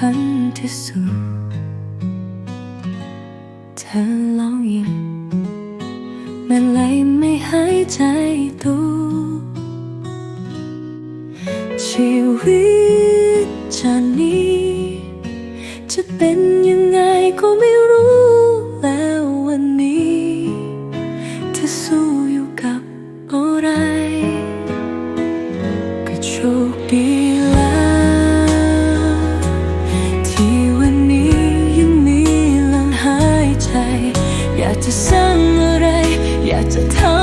คัญที่สุด เธอลองยิ้มเมื่อไรไม่หายใจตัว ชีวิตจากนี้ จะเป็นยังไงก็ไม่รู้แล้ววันนี้เธอสู้อยู่กับอะไรก็โชคดี got to tell